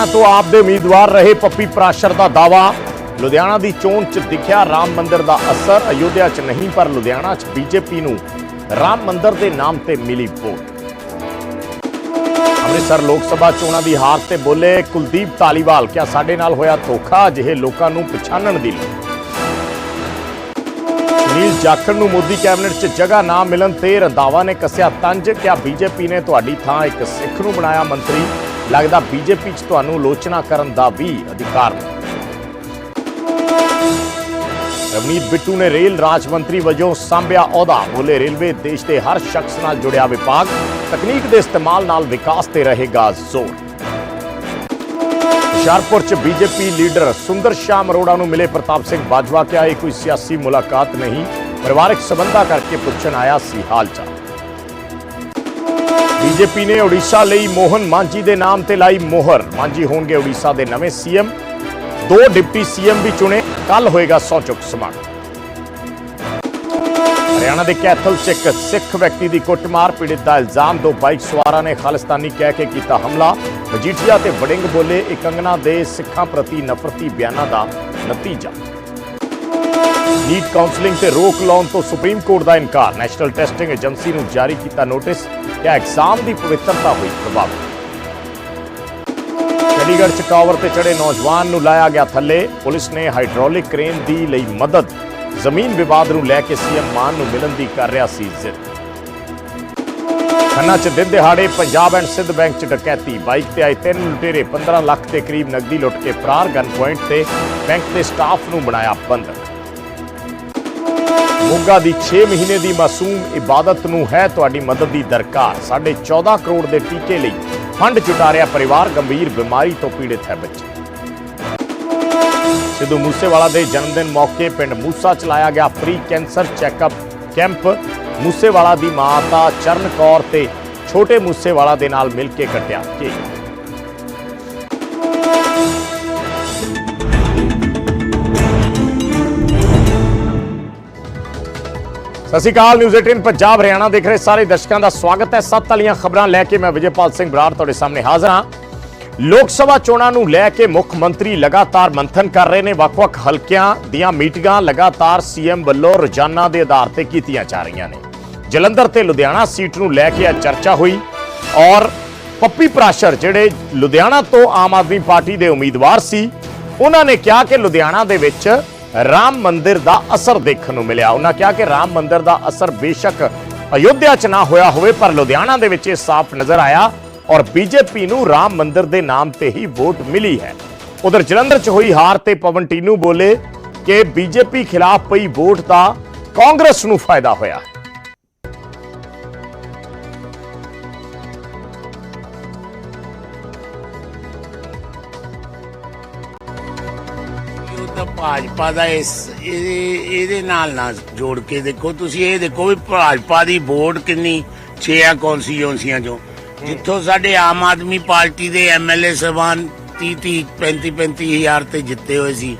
ਲੁਧਿਆਣਾ ਤੋਂ ਆਪ ਦੇ ਉਮੀਦਵਾਰ ਰਹੇ ਪੱਪੀ ਪ੍ਰਾਸ਼ਰ ਦਾ ਦਾਵਾ ਲੁਧਿਆਣਾ ਦੀ ਚੋਣ 'ਚ ਦਿਖਿਆ ਰਾਮ ਮੰਦਿਰ ਦਾ ਅਸਰ। ਅਯੁੱਧਿਆ 'ਚ ਨਹੀਂ, ਪਰ ਲੁਧਿਆਣਾ 'ਚ ਬੀਜੇਪੀ ਨੂੰ ਰਾਮ ਮੰਦਿਰ ਦੇ ਨਾਮ ਤੇ ਮਿਲੀ ਵੋਟ। ਅੰਮ੍ਰਿਤਸਰ ਲੋਕ ਸਭਾ ਚੋਣਾਂ ਦੀ ਹਾਰ ਤੇ ਬੋਲੇ ਕੁਲਦੀਪ ਧਾਲੀਵਾਲ। ਕਿਆ ਸਾਡੇ ਨਾਲ ਹੋਇਆ ਧੋਖਾ? ਅਜਿਹੇ ਲੋਕਾਂ ਨੂੰ ਪਛਾਣਨ ਦੀ ਲੋੜ। ਸੁਨੀਲ ਜਾਖੜ ਨੂੰ ਮੋਦੀ ਕੈਬਨਿਟ 'ਚ ਜਗ੍ਹਾ ਨਾ ਮਿਲਣ ਤੇ ਰੰਧਾਵਾ ਨੇ ਕੱਸਿਆ ਤੰਜ। ਕਿਹਾ ਬੀਜੇਪੀ ਨੇ ਤੁਹਾਡੀ ਥਾਂ ਇੱਕ ਸਿੱਖ ਨੂੰ ਬਣਾਇਆ ਮੰਤਰੀ? ਲੱਗਦਾ ਬੀਜੇਪੀ 'ਚ ਤੁਹਾਨੂੰ ਆਲੋਚਨਾ ਕਰਨ ਦਾ ਵੀ ਅਧਿਕਾਰ ਨਹੀਂ। ਰਵਨੀਤ ਬਿੱਟੂ ਨੇ ਰੇਲ ਰਾਜ ਮੰਤਰੀ ਵਜੋਂ ਸੰਭਿਆ ਅਹੁਦਾ। ਬੋਲੇ, ਰੇਲਵੇ ਦੇਸ਼ ਦੇ ਹਰ ਸ਼ਖਸ ਨਾਲ ਜੁੜਿਆ ਵਿਭਾਗ, ਤਕਨੀਕ ਦੇ ਇਸਤੇਮਾਲ ਨਾਲ ਵਿਕਾਸ ਤੇ ਰਹੇਗਾ ਜ਼ੋਰ। ਹੁਸ਼ਿਆਰਪੁਰ ਚ ਬੀਜੇਪੀ ਲੀਡਰ ਸੁੰਦਰ ਸ਼ਾਮ ਅਰੋੜਾ ਨੂੰ ਮਿਲੇ ਪ੍ਰਤਾਪ ਸਿੰਘ ਬਾਜਵਾ। ਕਿਹਾ, ਇਹ ਕੋਈ ਸਿਆਸੀ ਮੁਲਾਕਾਤ ਨਹੀਂ। ਪਰਿਵਾਰਕ ਸਬੰਧਾਂ ਕਰਕੇ ਪੁੱਛਣ ਆਇਆ ਸੀ ਹਾਲ ਚਾਲ। ਬੀਜੇਪੀ ਨੇ ਓਡੀਸ਼ਾ ਲਈ ਮੋਹਨ ਮਾਂਜੀ ਦੇ ਨਾਮ ਤੇ ਲਾਈ ਮੋਹਰ। ਮਾਂਜੀ ਹੋਣਗੇ ਓਡੀਸ਼ਾ ਦੇ ਨਵੇਂ ਸੀਐਮ। ਦੋ ਡਿਪਟੀ ਸੀਐਮ ਵੀ ਚੁਣੇ। ਕੱਲ ਹੋਏਗਾ ਸੌ ਚੁੱਕ ਸਮਾਗਮ। ਹਰਿਆਣਾ ਦੇ ਕੈਥਲ ਚ ਇੱਕ ਸਿੱਖ ਵਿਅਕਤੀ ਦੀ ਕੁੱਟਮਾਰ, ਪੀੜਤ ਦਾ ਇਲਜ਼ਾਮ, ਦੋ ਬਾਈਕ ਸਵਾਰਾਂ ਨੇ ਖਾਲਿਸਤਾਨੀ ਕਹਿ ਕੇ ਕੀਤਾ ਹਮਲਾ। ਮਜੀਠੀਆ ਤੇ ਵੜਿੰਗ ਬੋਲੇ ਇਕੰਗਨਾ ਦੇ ਸਿੱਖਾਂ ਪ੍ਰਤੀ ਨਫ਼ਰਤੀ ਬਿਆਨਾਂ ਦਾ ਨਤੀਜਾ। ਨੀਟ ਕਾਉਂਸਲਿੰਗ ਤੇ ਰੋਕ ਲਾਉਣ ਤੋਂ ਸੁਪਰੀਮ ਕੋਰਟ ਦਾ ਇਨਕਾਰ। ਨੈਸ਼ਨਲ ਟੈਸਟਿੰਗ ਏਜੰਸੀ ਨੂੰ ਜਾਰੀ ਕੀਤਾ ਨੋਟਿਸ। ਕਿ ਐਗਜ਼ਾਮ ਦੀ ਪਵਿੱਤਰਤਾ ਹੋਈ ਪ੍ਰਭਾਵਿਤ ਚੰਡੀਗੜ੍ਹ ਚ ਟਾਵਰ ਤੇ ਚੜੇ ਨੌਜਵਾਨ ਨੂੰ ਲਾਇਆ ਗਿਆ ਥੱਲੇ। ਪੁਲਿਸ ਨੇ ਹਾਈਡ੍ਰੋਲਿਕ ਕ੍ਰੇਨ ਦੀ ਲਈ ਮਦਦ। ਜ਼ਮੀਨ ਵਿਵਾਦ ਨੂੰ ਲੈ ਕੇ ਸੀਐਮ ਮਾਨ ਨੂੰ ਮਿਲਣ ਦੀ ਕਰ ਰਿਹਾ ਸੀ ਜ਼ਿੱਦ। ਖੰਨਾ ਚ ਦਿਨ ਦਿਹਾੜੇ ਪੰਜਾਬ ਐਂਡ ਸਿੰਧ ਬੈਂਕ ਚ ਡਕੈਤੀ। ਬਾਈਕ ਤੇ ਆਏ ਤਿੰਨ ਲੁਟੇਰੇ 15 ਲੱਖ ਦੇ ਕਰੀਬ ਨਕਦੀ ਲੁੱਟ ਕੇ ਫਰਾਰ। ਗਨ ਪੁਆਇੰਟ ਤੇ ਬੈਂਕ ਦੇ ਸਟਾਫ ਨੂੰ ਬਣਾਇਆ ਬੰਦ। ਮੋਗਾ ਦੀ 6 ਮਹੀਨੇ ਦੀ ਮਾਸੂਮ ਇਬਾਦਤ ਨੂੰ ਹੈ ਤੁਹਾਡੀ ਮਦਦ ਦੀ ਦਰਕਾਰ। ਸਾਡੇ 14 ਕਰੋੜ ਦੇ ਟੀਕੇ ਲਈ ਫੰਡ ਜੁਟਾ ਰਿਹਾ ਪਰਿਵਾਰ ਗੰਭੀਰ ਬਿਮਾਰੀ ਤੋਂ ਪੀੜਿਤ ਹੈ ਬੱਚੇ। ਸਿੱਧੂ ਮੂਸੇਵਾਲਾ ਦੇ ਜਨਮ ਦਿਨ ਮੌਕੇ ਪਿੰਡ ਮੂਸਾ ਚਲਾਇਆ ਗਿਆ free cancer checkup camp. Moosewala ਦੀ ਮਾਤਾ ਚਰਨ ਕੌਰ ਤੇ ਛੋਟੇ ਮੂਸੇਵਾਲਾ ਦੇ ਨਾਲ ਮਿਲ ਕੇ ਕੱਟਿਆ ਕੇਕ ਸਤਿ ਸ਼੍ਰੀ ਅਕਾਲ ਨਿਊਜ਼ 18 ਪੰਜਾਬ, ਹਰਿਆਣਾ ਦੇਖ ਰਹੇ ਸਾਰੇ ਦਰਸ਼ਕਾਂ ਦਾ ਸਵਾਗਤ ਹੈ। ਸੱਤ ਵਾਲੀਆਂ ਖਬਰਾਂ ਲੈ ਕੇ ਮੈਂ ਵਿਜੇਪਾਲ ਸਿੰਘ ਬਰਾੜ ਤੁਹਾਡੇ ਸਾਹਮਣੇ ਹਾਜ਼ਰ ਹਾਂ। ਲੋਕ ਸਭਾ ਚੋਣਾਂ ਨੂੰ ਲੈ ਕੇ ਮੁੱਖ ਮੰਤਰੀ ਲਗਾਤਾਰ ਮੰਥਨ ਕਰ ਰਹੇ ਨੇ। ਵੱਖ-ਵੱਖ ਹਲਕਿਆਂ ਦੀਆਂ ਮੀਟਿੰਗਾਂ ਲਗਾਤਾਰ ਸੀਐਮ ਵੱਲੋਂ ਰੋਜ਼ਾਨਾ ਦੇ ਆਧਾਰ ਤੇ ਕੀਤੀਆਂ ਜਾ ਰਹੀਆਂ ਨੇ। ਜਲੰਧਰ ਤੇ ਲੁਧਿਆਣਾ ਸੀਟ ਨੂੰ ਲੈ ਕੇ ਅੱਜ ਚਰਚਾ ਹੋਈ ਔਰ ਪੱਪੀ ਪ੍ਰਾਸ਼ਰ ਜਿਹੜੇ ਲੁਧਿਆਣਾ ਤੋਂ ਆਮ ਆਦਮੀ ਪਾਰਟੀ ਦੇ ਉਮੀਦਵਾਰ ਸੀ, ਉਹਨਾਂ ਨੇ ਕਿਹਾ ਕਿ ਲੁਧਿਆਣਾ ਦੇ ਵਿੱਚ ਰਾਮ ਮੰਦਿਰ ਦਾ ਅਸਰ ਦੇਖਣ ਨੂੰ ਮਿਲਿਆ। ਉਹਨਾਂ ਕਿਹਾ ਕਿ ਰਾਮ ਮੰਦਿਰ ਦਾ ਅਸਰ ਬੇਸ਼ੱਕ ਅਯੋਧਿਆ 'ਚ ਨਾ ਹੋਇਆ ਹੋਵੇ, ਪਰ ਲੁਧਿਆਣਾ ਦੇ ਵਿੱਚ ਇਹ ਸਾਫ਼ ਨਜ਼ਰ ਆਇਆ ਔਰ ਬੀਜੇਪੀ ਨੂੰ ਰਾਮ ਮੰਦਿਰ ਦੇ ਨਾਮ ਤੇ ਹੀ ਵੋਟ ਮਿਲੀ ਹੈ। ਉਧਰ ਜਲੰਧਰ 'ਚ ਹੋਈ ਹਾਰ ਤੇ ਪਵਨ ਟੀਨੂ ਬੋਲੇ ਕਿ ਬੀਜੇਪੀ ਖਿਲਾਫ ਪਈ ਵੋਟ ਦਾ ਕਾਂਗਰਸ ਨੂੰ ਫਾਇਦਾ ਹੋਇਆ। ਭਾਜਪਾ ਦਾ ਇਸ ਇਹਦੇ ਇਹਦੇ ਨਾਲ ਨਾ ਜੋੜ ਕੇ ਦੇਖੋ ਤੁਸੀਂ ਇਹ ਦੇਖੋ ਵੀ ਭਾਜਪਾ ਦੀ ਵੋਟ ਕਿੰਨੀ 6 ਆ ਕੌਂਸਟੀਚੁਐਂਸੀਆਂ ਚੋਂ। ਜਿੱਥੋਂ ਸਾਡੇ ਆਮ ਆਦਮੀ ਪਾਰਟੀ ਦੇ ਐਮਐਲਏ ਸਭਾਨ 30 30 35 35 ਹਜ਼ਾਰ ਤੇ ਜਿੱਤੇ ਹੋਏ ਸੀ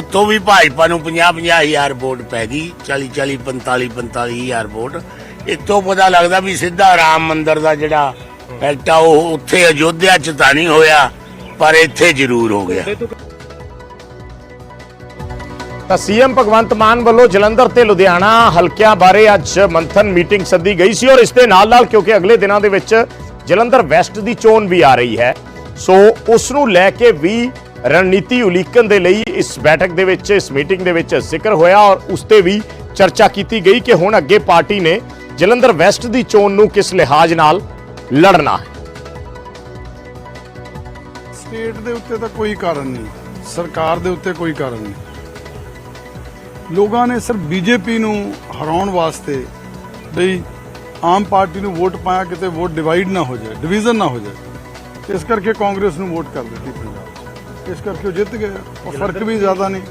ਉੱਥੋਂ ਵੀ ਭਾਜਪਾ ਨੂੰ 50 50 ਹਜ਼ਾਰ ਵੋਟ ਪੈ ਗਈ 40 40 45 45 ਹਜ਼ਾਰ ਵੋਟ। ਇੱਥੋਂ ਪਤਾ ਲੱਗਦਾ ਵੀ ਸਿੱਧਾ ਰਾਮ ਮੰਦਿਰ ਦਾ ਜਿਹੜਾ ਫੈਕਟ ਆ ਉਹ ਉੱਥੇ ਅਯੋਧਿਆ ਚ ਤਾਂ ਨਹੀਂ ਹੋਇਆ ਪਰ ਇੱਥੇ ਜ਼ਰੂਰ ਹੋ ਗਿਆ। ਤਾਂ ਸੀਐਮ ਭਗਵੰਤ ਮਾਨ ਵੱਲੋਂ ਜਲੰਧਰ ਤੇ ਲੁਧਿਆਣਾ ਹਲਕਿਆਂ ਬਾਰੇ ਅੱਜ ਮੰਥਨ ਮੀਟਿੰਗ ਸੱਦੀ ਗਈ ਸੀ ਔਰ ਇਸ ਦੇ ਨਾਲ ਨਾਲ ਕਿਉਂਕਿ ਅਗਲੇ ਦਿਨਾਂ ਦੇ ਵਿੱਚ ਜਲੰਧਰ ਵੈਸਟ ਦੀ ਚੋਣ ਵੀ ਆ ਰਹੀ ਹੈ, ਸੋ ਉਸ ਨੂੰ ਲੈ ਕੇ ਵੀ ਰਣਨੀਤੀ ਉਲੀਕਣ ਦੇ ਲਈ ਇਸ ਬੈਠਕ ਦੇ ਵਿੱਚ, ਇਸ ਮੀਟਿੰਗ ਦੇ ਵਿੱਚ ਜ਼ਿਕਰ ਹੋਇਆ ਔਰ ਉਸ ਤੇ ਵੀ ਚਰਚਾ ਕੀਤੀ ਗਈ ਕਿ ਹੁਣ ਅੱਗੇ ਪਾਰਟੀ ਨੇ ਜਲੰਧਰ ਵੈਸਟ ਦੀ ਚੋਣ ਨੂੰ ਕਿਸ ਲਿਹਾਜ਼ ਨਾਲ ਲੜਨਾ ਹੈ। ਸਟੇਟ ਦੇ ਉੱਤੇ ਤਾਂ ਕੋਈ ਕਾਰਨ ਨਹੀਂ, ਸਰਕਾਰ ਦੇ ਉੱਤੇ ਕੋਈ ਕਾਰਨ ਨਹੀਂ। ਲੋਕਾਂ ਨੇ ਸਿਰਫ ਬੀਜੇਪੀ ਨੂੰ ਹਰਾਉਣ ਵਾਸਤੇ ਬਈ ਆਮ ਪਾਰਟੀ ਨੂੰ ਵੋਟ ਪਾਇਆ ਕਿਤੇ ਵੋਟ ਡਿਵਾਈਡ ਨਾ ਹੋ ਜਾਏ ਡਿਵੀਜ਼ਨ ਨਾ ਹੋ ਜਾਏ। ਇਸ ਕਰਕੇ ਕਾਂਗਰਸ ਨੂੰ ਵੋਟ ਕਰ ਦਿੱਤੀ ਪੰਜਾਬ। ਇਸ ਕਰਕੇ ਉਹ ਜਿੱਤ ਗਏ ਉਹ ਫ਼ਰਕ ਵੀ ਜ਼ਿਆਦਾ ਨਹੀਂ।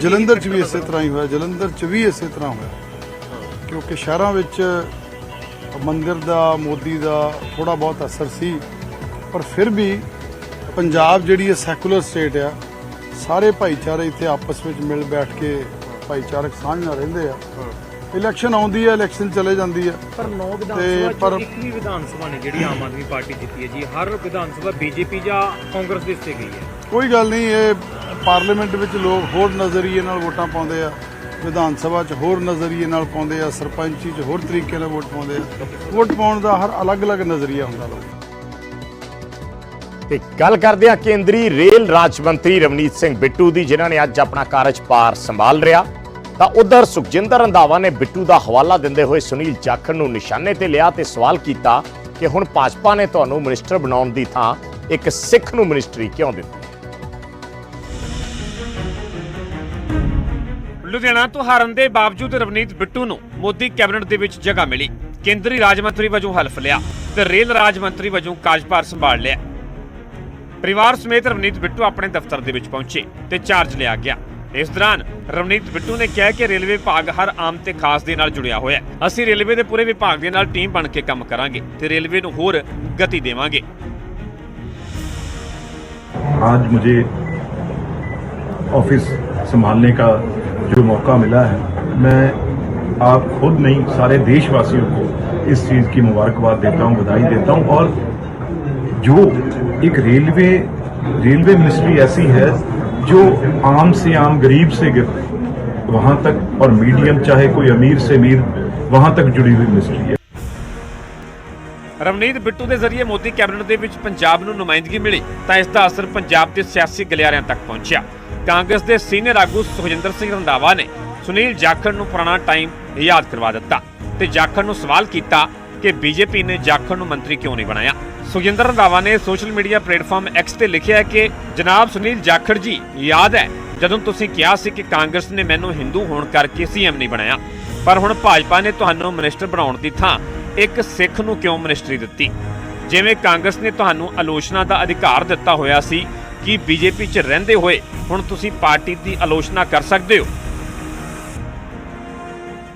ਜਲੰਧਰ 'ਚ ਵੀ ਇਸੇ ਤਰ੍ਹਾਂ ਹੀ ਹੋਇਆ। ਜਲੰਧਰ 'ਚ ਵੀ ਇਸੇ ਤਰ੍ਹਾਂ ਹੋਇਆ। ਕਿਉਂਕਿ ਸ਼ਹਿਰਾਂ ਵਿੱਚ ਮੰਦਿਰ ਦਾ ਮੋਦੀ ਦਾ ਥੋੜਾ ਬਹੁਤ ਅਸਰ ਸੀ। ਪਰ ਫਿਰ ਵੀ ਪੰਜਾਬ ਜਿਹੜੀ ਹੈ ਸੈਕੂਲਰ ਸਟੇਟ ਆ ਸਾਰੇ ਭਾਈਚਾਰੇ ਇੱਥੇ ਆਪਸ ਵਿੱਚ ਮਿਲ ਬੈਠ ਕੇ ਭਾਈਚਾਰਕ ਸਾਂਝ ਨਾਲ ਰਹਿੰਦੇ ਆ। ਇਲੈਕਸ਼ਨ ਆਉਂਦੀ ਹੈ ਇਲੈਕਸ਼ਨ ਚਲੇ ਜਾਂਦੀ ਹੈ ਪਰ 9 ਵਿਧਾਨ ਸਭਾ ਇੱਕ ਵੀ ਵਿਧਾਨ ਸਭਾ ਨੇ ਜਿਹੜੀ ਆਮ ਆਦਮੀ ਪਾਰਟੀ ਜਿੱਤੀ ਹੈ ਜੀ। ਹਰ ਵਿਧਾਨ ਸਭਾ ਬੀਜੇਪੀ ਜਾਂ ਕਾਂਗਰਸ ਦੇ ਹਿੱਸੇ ਗਈ ਹੈ। ਕੋਈ ਗੱਲ ਨਹੀਂ ਇਹ ਪਾਰਲੀਮੈਂਟ ਵਿੱਚ ਲੋਕ ਹੋਰ ਨਜ਼ਰੀਏ ਨਾਲ ਵੋਟਾਂ ਪਾਉਂਦੇ ਆ ਵਿਧਾਨ ਸਭਾ 'ਚ ਹੋਰ ਨਜ਼ਰੀਏ ਨਾਲ ਪਾਉਂਦੇ ਆ ਸਰਪੰਚੀ 'ਚ ਹੋਰ ਤਰੀਕੇ ਨਾਲ ਵੋਟ ਪਾਉਂਦੇ ਆ। ਵੋਟ ਪਾਉਣ ਦਾ ਹਰ ਅਲੱਗ-ਅਲੱਗ ਨਜ਼ਰੀਆ ਹੁੰਦਾ ਲੋਕ ਤੇ ਗੱਲ ਕਰਦੇ ਹਾਂ ਕੇਂਦਰੀ ਰੇਲ ਰਾਜ ਮੰਤਰੀ ਰਵਨੀਤ ਸਿੰਘ ਬਿੱਟੂ ਦੀ, ਜਿਨ੍ਹਾਂ ਨੇ ਅੱਜ ਆਪਣਾ ਕਾਰਜਭਾਰ ਸੰਭਾਲ ਲਿਆ। ਤਾਂ ਉਧਰ ਸੁਖਜਿੰਦਰ ਰੰਧਾਵਾ ਨੇ ਬਿੱਟੂ ਦਾ ਹਵਾਲਾ ਦਿੰਦੇ ਹੋਏ ਸੁਨੀਲ ਜਾਖੜ ਨੂੰ ਨਿਸ਼ਾਨੇ ਤੇ ਲਿਆ ਤੇ ਸਵਾਲ ਕੀਤਾ ਕਿ ਹੁਣ ਭਾਜਪਾ ਨੇ ਤੁਹਾਨੂੰ ਮਿਨਿਸਟਰ ਬਣਾਉਣ ਦੀ ਥਾਂ ਇੱਕ ਸਿੱਖ ਨੂੰ ਮਿਨਿਸਟਰੀ ਕਿਉਂ ਦਿੱਤੀ? ਲੁਧਿਆਣਾ ਤੋਂ ਹਾਰਨ ਦੇ ਬਾਵਜੂਦ ਰਵਨੀਤ ਬਿੱਟੂ ਨੂੰ ਮੋਦੀ ਕੈਬਨਿਟ ਦੇ ਵਿੱਚ ਜਗ੍ਹਾ ਮਿਲੀ। ਕੇਂਦਰੀ ਰਾਜ ਮੰਤਰੀ ਵਜੋਂ ਹਲਫ ਲਿਆ ਤੇ ਰੇਲ ਰਾਜ ਮੰਤਰੀ ਵਜੋਂ ਕਾਰਜਭਾਰ ਸੰਭਾਲ ਲਿਆ। ਪਰਿਵਾਰ ਸਮੇਤ ਰਵਨੀਤ ਬਿੱਟੂ ਆਪਣੇ ਦਫ਼ਤਰ ਦੇ ਵਿੱਚ ਪਹੁੰਚੇ ਤੇ ਚਾਰਜ ਲਿਆ ਗਿਆ ਇਸ ਦੌਰਾਨ ਰਵਨੀਤ ਬਿੱਟੂ ਨੇ ਕਿਹਾ ਕਿ ਰੇਲਵੇ ਵਿਭਾਗ ਹਰ ਆਮ ਤੇ ਖਾਸ ਦੇ ਨਾਲ ਜੁੜਿਆ ਹੋਇਆ ਹੈ ਅਸੀਂ ਰੇਲਵੇ ਦੇ ਪੂਰੇ ਵਿਭਾਗ ਦੇ ਨਾਲ ਟੀਮ ਬਣ ਕੇ ਕੰਮ ਕਰਾਂਗੇ ਤੇ ਰੇਲਵੇ ਨੂੰ ਹੋਰ ਗਤੀ ਦੇਵਾਂਗੇ आज मुझे ऑफिस संभालने का जो मौका मिला है मैं आप खुद नहीं सारे देशवासियों को इस चीज़ की मुबारकबाद देता हूं बधाई देता हूं और जो एक रेलवे रेलवे मिनिस्ट्री ऐसी है जो आम से आम गरीब से गिर वहां तक और मीडियम चाहे कोई अमीर से अमीर वहां तक जुड़ी हुई मिनिस्ट्री है ਰਵਨੀਤ ਬਿੱਟੂ ਦੇ ਜ਼ਰੀਏ ਮੋਦੀ ਕੈਬਨਿਟ ਦੇ ਵਿੱਚ ਪੰਜਾਬ ਨੂੰ ਨੁਮਾਇੰਦਗੀ ਮਿਲੀ ਤਾਂ ਇਸ ਦਾ ਅਸਰ ਪੰਜਾਬ ਦੇ ਸਿਆਸੀ ਗਲਿਆਰਿਆਂ ਤੱਕ ਪਹੁੰਚਿਆ ਕਾਂਗਰਸ ਦੇ ਸੀਨੀਅਰ ਆਗੂ ਸੁਖਜਿੰਦਰ ਸਿੰਘ ਰੰਧਾਵਾ ਨੇ ਸੁਨੀਲ ਜਾਖੜ ਨੂੰ ਪੁਰਾਣਾ ਟਾਈਮ ਯਾਦ ਕਰਵਾ ਦਿੱਤਾ ਤੇ ਜਾਖੜ ਨੂੰ ਸਵਾਲ ਕੀਤਾ ਕਿ ਬੀਜੇਪੀ ਨੇ ਜਾਖੜ ਨੂੰ ਮੰਤਰੀ ਕਿਉਂ ਨਹੀਂ ਬਣਾਇਆ? ਸੁਖਿੰਦਰ ਰੰਧਾਵਾ ਨੇ ਸੋਸ਼ਲ ਮੀਡੀਆ ਪਲੇਟਫਾਰਮ ਐਕਸ ਤੇ ਲਿਖਿਆ ਕਿ, ਜਨਾਬ ਸੁਨੀਲ ਜਾਖੜ ਜੀ, ਯਾਦ ਹੈ, ਜਦੋਂ ਤੁਸੀਂ ਕਿਹਾ ਸੀ ਕਿ ਕਾਂਗਰਸ ਨੇ ਮੈਨੂੰ ਹਿੰਦੂ ਹੋਣ ਕਰਕੇ ਸੀਐਮ ਨਹੀਂ ਬਣਾਇਆ, ਪਰ ਹੁਣ ਭਾਜਪਾ ਨੇ ਤੁਹਾਨੂੰ ਮਿਨਿਸਟਰ ਬਣਾਉਣ ਦੀ ਥਾਂ ਇੱਕ ਸਿੱਖ ਨੂੰ ਕਿਉਂ ਮਿਨਿਸਟਰੀ ਦਿੱਤੀ? ਜਿਵੇਂ ਕਾਂਗਰਸ ਨੇ ਤੁਹਾਨੂੰ ਆਲੋਚਨਾ ਦਾ ਅਧਿਕਾਰ ਦਿੱਤਾ ਹੋਇਆ ਸੀ ਕਿ ਬੀਜੇਪੀ 'ਚ ਰਹਿੰਦੇ ਹੋਏ ਹੁਣ ਤੁਸੀਂ ਪਾਰਟੀ ਦੀ ਆਲੋਚਨਾ ਕਰ ਸਕਦੇ ਹੋ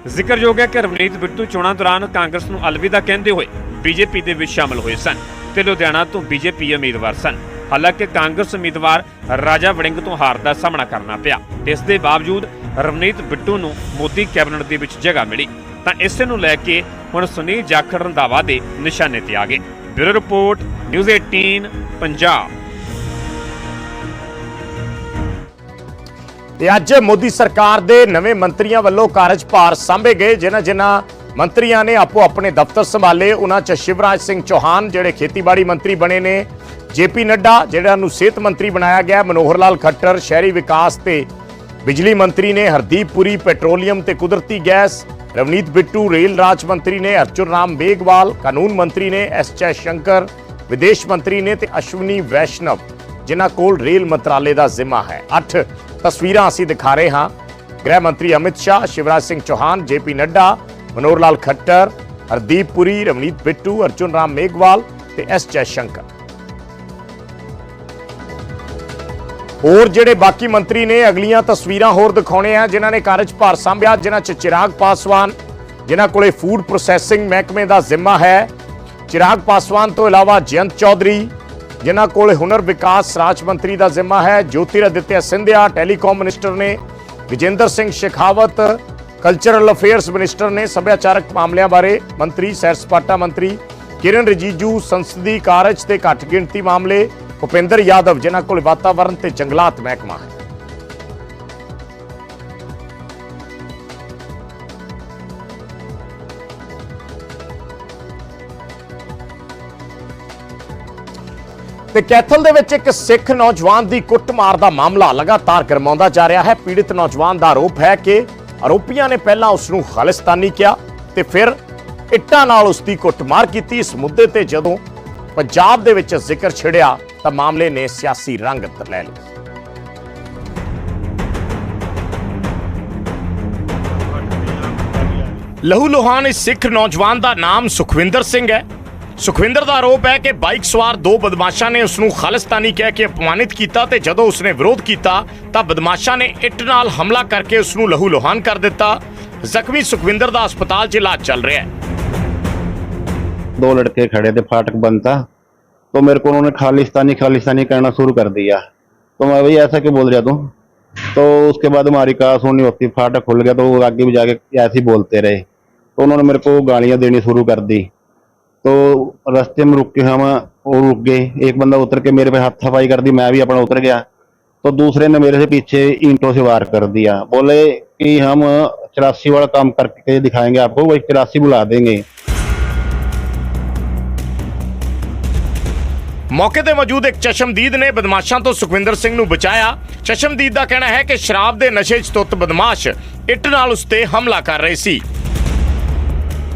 ਜ਼ਿਕਰਯੋਗ ਹੈ ਕਿ ਰਵਨੀਤ ਬਿੱਟੂ ਚੋਣਾਂ ਦੌਰਾਨ ਕਾਂਗਰਸ ਨੂੰ ਅਲਵਿਦਾ ਕਹਿੰਦੇ ਹੋਏ ਬੀਜੇਪੀ ਦੇ ਵਿੱਚ ਸ਼ਾਮਲ ਹੋਏ ਸਨ ਤੇ ਲੁਧਿਆਣਾ ਤੋਂ ਬੀਜੇਪੀ ਉਮੀਦਵਾਰ ਸਨ। ਹਾਲਾਂਕਿ ਕਾਂਗਰਸ ਉਮੀਦਵਾਰ ਰਾਜਾ ਵੜਿੰਗ ਤੋਂ ਹਾਰ ਦਾ ਸਾਹਮਣਾ ਕਰਨਾ ਪਿਆ। ਇਸ ਦੇ ਬਾਵਜੂਦ ਰਵਨੀਤ ਬਿੱਟੂ ਨੂੰ ਮੋਦੀ ਕੈਬਨਿਟ ਦੇ ਵਿੱਚ ਜਗ੍ਹਾ ਮਿਲੀ। ਤਾਂ ਇਸੇ ਨੂੰ ਲੈ ਕੇ ਹੁਣ ਸੁਨੀਲ ਜਾਖੜ ਰੰਧਾਵਾ ਦੇ ਨਿਸ਼ਾਨੇ ਤੇ ਆ ਗਏ। Bureau report, news 18 Punjab. ਤੇ ਅੱਜ ਮੋਦੀ ਸਰਕਾਰ ਦੇ ਨਵੇਂ ਮੰਤਰੀਆਂ ਵੱਲੋਂ ਕਾਰਜਭਾਰ ਸਾਂਭੇ ਗਏ, ਜਿਨ੍ਹਾਂ ਜਿਨ੍ਹਾਂ ਮੰਤਰੀਆਂ ਨੇ ਆਪੋ ਆਪਣੇ ਦਫ਼ਤਰ ਸੰਭਾਲੇ। ਉਹਨਾਂ ਚ ਸ਼ਿਵਰਾਜ ਸਿੰਘ ਚੌਹਾਨ, ਜਿਹੜੇ ਖੇਤੀਬਾੜੀ ਮੰਤਰੀ ਬਣੇ ਨੇ, ਜੇਪੀ ਨੱਡਾ, ਜਿਹੜਾ ਨੂੰ ਸਿਹਤ ਮੰਤਰੀ ਬਣਾਇਆ ਗਿਆ, ਮਨੋਹਰ ਲਾਲ ਖੱਟਰ, ਸ਼ਹਿਰੀ ਵਿਕਾਸ ਤੇ ਬਿਜਲੀ ਮੰਤਰੀ ਨੇ, ਹਰਦੀਪ ਪੁਰੀ, ਪੈਟਰੋਲੀਅਮ ਤੇ ਕੁਦਰਤੀ ਗੈਸ, ਰਵਨੀਤ ਬਿੱਟੂ, ਰੇਲ ਰਾਜ ਮੰਤਰੀ ਨੇ, ਅਰਜੁਨ ਰਾਮ ਬੇਗਵਾਲ, ਕਾਨੂੰਨ ਮੰਤਰੀ ਨੇ, ਐਸ ਜੈ ਸ਼ੰਕਰ, ਵਿਦੇਸ਼ ਮੰਤਰੀ ਨੇ ਤੇ ਅਸ਼ਵਨੀ ਵੈਸ਼ਨਵ, ਜਿਨ੍ਹਾਂ ਕੋਲ ਰੇਲ ਮੰਤਰਾਲੇ ਦਾ ਜ਼ਿੰਮਾ ਹੈ। ਅੱਠ ਤਸਵੀਰਾਂ ਅਸੀਂ ਦਿਖਾ ਰਹੇ ਹਾਂ। ਗ੍ਰਹਿ ਮੰਤਰੀ ਅਮਿਤ ਸ਼ਾਹ, ਸ਼ਿਵਰਾਜ ਸਿੰਘ ਚੌਹਾਨ, ਜੇਪੀ ਨੱਡਾ, ਮਨੋਹਰ ਲਾਲ ਖੱਟਰ, ਹਰਦੀਪ ਪੁਰੀ, ਰਵਨੀਤ ਬਿੱਟੂ, ਅਰਜੁਨ ਰਾਮ ਮੇਗਵਾਲ ਤੇ ਐਸ ਜੈ ਸ਼ੰਕਰ ਹੋਰ ਜਿਹੜੇ ਬਾਕੀ ਮੰਤਰੀ ਨੇ, ਅਗਲੀਆਂ ਤਸਵੀਰਾਂ ਹੋਰ ਦਿਖਾਉਣੇ ਆ, ਜਿਨ੍ਹਾਂ ਨੇ ਕਾਰਜਭਾਰ ਸੰਭਿਆ, ਜਿਨ੍ਹਾਂ ਚ ਚਿਰਾਗ ਪਾਸਵਾਨ, ਜਿਨ੍ਹਾਂ ਕੋਲੇ ਫੂਡ ਪ੍ਰੋਸੈਸਿੰਗ ਮਹਿਕਮੇ ਦਾ ਜ਼ਿੰਮਾ ਹੈ। ਚਿਰਾਗ ਪਾਸਵਾਨ ਤੋਂ ਇਲਾਵਾ ਜਯੰਤ ਚੌਧਰੀ ਜਿਨ੍ਹਾਂ ਕੋਲ ਹੁਨਰ ਵਿਕਾਸ ਰਾਜ ਮੰਤਰੀ ਦਾ ਜ਼ਿੰਮਾ ਹੈ। ਜੋਤਿਰਾਦਿੱਤਿਆ ਸਿੰਧਿਆ, ਟੈਲੀਕਾਮ ਮਿਨਿਸਟਰ ਨੇ, Vijender Singh Shekhawat cultural affairs minister ਨੇ ਸੱਭਿਆਚਾਰਕ ਮਾਮਲਿਆਂ ਬਾਰੇ ਮੰਤਰੀ, ਸੈਰ ਸਪਾਟਾ ਮੰਤਰੀ, ਕਿਰਨ ਰਿਜੀਜੂ, ਸੰਸਦੀ ਕਾਰਜ ਤੇ ਘੱਟ ਗਿਣਤੀ ਮਾਮਲੇ, ਭੁਪਿੰਦਰ ਯਾਦਵ, ਜਿਨ੍ਹਾਂ ਕੋਲ ਵਾਤਾਵਰਣ ਤੇ ਜੰਗਲਾਤ ਮਹਿਕਮਾ ਹੈ। ਤੇ ਕੈਥਲ ਦੇ ਵਿੱਚ ਇੱਕ ਸਿੱਖ ਨੌਜਵਾਨ ਦੀ ਕੁੱਟਮਾਰ ਦਾ ਮਾਮਲਾ ਲਗਾਤਾਰ ਗਰਮਾਉਂਦਾ ਜਾ ਰਿਹਾ ਹੈ। ਪੀੜਿਤ ਨੌਜਵਾਨ ਦਾ ਆਰੋਪ ਹੈ ਕਿ ਆਰੋਪੀਆਂ ਨੇ ਪਹਿਲਾਂ ਉਸ ਨੂੰ ਖਾਲਿਸਤਾਨੀ ਕਿਹਾ ਤੇ ਫਿਰ ਇੱਟਾਂ ਨਾਲ ਉਸ ਦੀ ਕੁੱਟਮਾਰ ਕੀਤੀ। ਇਸ ਮੁੱਦੇ ਤੇ ਜਦੋਂ ਪੰਜਾਬ ਦੇ ਵਿੱਚ ਜ਼ਿਕਰ ਛਿੜਿਆ ਤਾਂ ਮਾਮਲੇ ਨੇ ਸਿਆਸੀ ਰੰਗ ਲੈ ਲਿਆ ਲਹੂ ਲੋਹਾਨ ਇਸ ਸਿੱਖ ਨੌਜਵਾਨ ਦਾ ਨਾਮ ਸੁਖਵਿੰਦਰ ਸਿੰਘ ਹੈ। ਸੁਖਵਿੰਦਰ ਦਾ ਆਰੋਪ ਹੈ ਕਿ ਬਾਈਕ ਸਵਾਰ ਦੋ ਬਦਮਾਸ਼ਾਂ ਨੇ ਉਸ ਨੂੰ ਖਾਲਿਸਤਾਨੀ ਕਹਿ ਕੇ ਅਪਮਾਨਿਤ ਕੀਤਾ ਤੇ ਜਦੋਂ ਉਸਨੇ ਵਿਰੋਧ ਕੀਤਾ ਤਾਂ ਬਦਮਾਸ਼ਾਂ ਨੇ ਇੱਟ ਨਾਲ ਹਮਲਾ ਕਰਕੇ ਉਸ ਨੂੰ ਲਹੂ ਲੋਹਾਨ ਕਰ ਦਿੱਤਾ ਜ਼ਖਮੀ ਸੁਖਵਿੰਦਰ ਦਾ ਹਸਪਤਾਲ 'ਚ ਇਲਾਜ ਚੱਲ ਰਿਹਾ ਹੈ दो लड़के खड़े थे फाटक बंद था तो मेरे को उन्होंने खालिस्तानी खालिस्तानी करना शुरू कर दिया तो मैं भाई ऐसा क्यों बोल रहा तू तो उसके बाद हमारी कार सुननी होती फाटक खुल गया तो वो आगे भी जाके ऐसे ही बोलते रहे तो उन्होंने मेरे को गालियां देनी शुरू कर दी तो रास्ते में रुक के हम वो रुक गए एक बंदा उतर के मेरे पे हाथापाई कर दी मैं भी अपना उतर गया तो दूसरे ने मेरे से पीछे ईंटों से वार कर दिया बोले कि हम चौरासी वाला काम करके दिखाएंगे आपको वही चौरासी बुला देंगे ਮੌਕੇ ਤੇ ਮੌਜੂਦ ਇੱਕ ਚਸ਼ਮਦੀਦ ਨੇ ਬਦਮਾਸ਼ਾਂ ਤੋਂ ਸੁਖਵਿੰਦਰ ਸਿੰਘ ਨੂੰ ਬਚਾਇਆ ਚਸ਼ਮਦੀਦ ਦਾ ਕਹਿਣਾ ਹੈ ਕਿ ਸ਼ਰਾਬ ਦੇ ਨਸ਼ੇ 'ਚ ਤੁੱਤ ਬਦਮਾਸ਼ ਇੱਟ ਨਾਲ ਉਸ ਤੇ ਹਮਲਾ ਕਰ ਰਹੇ ਸੀ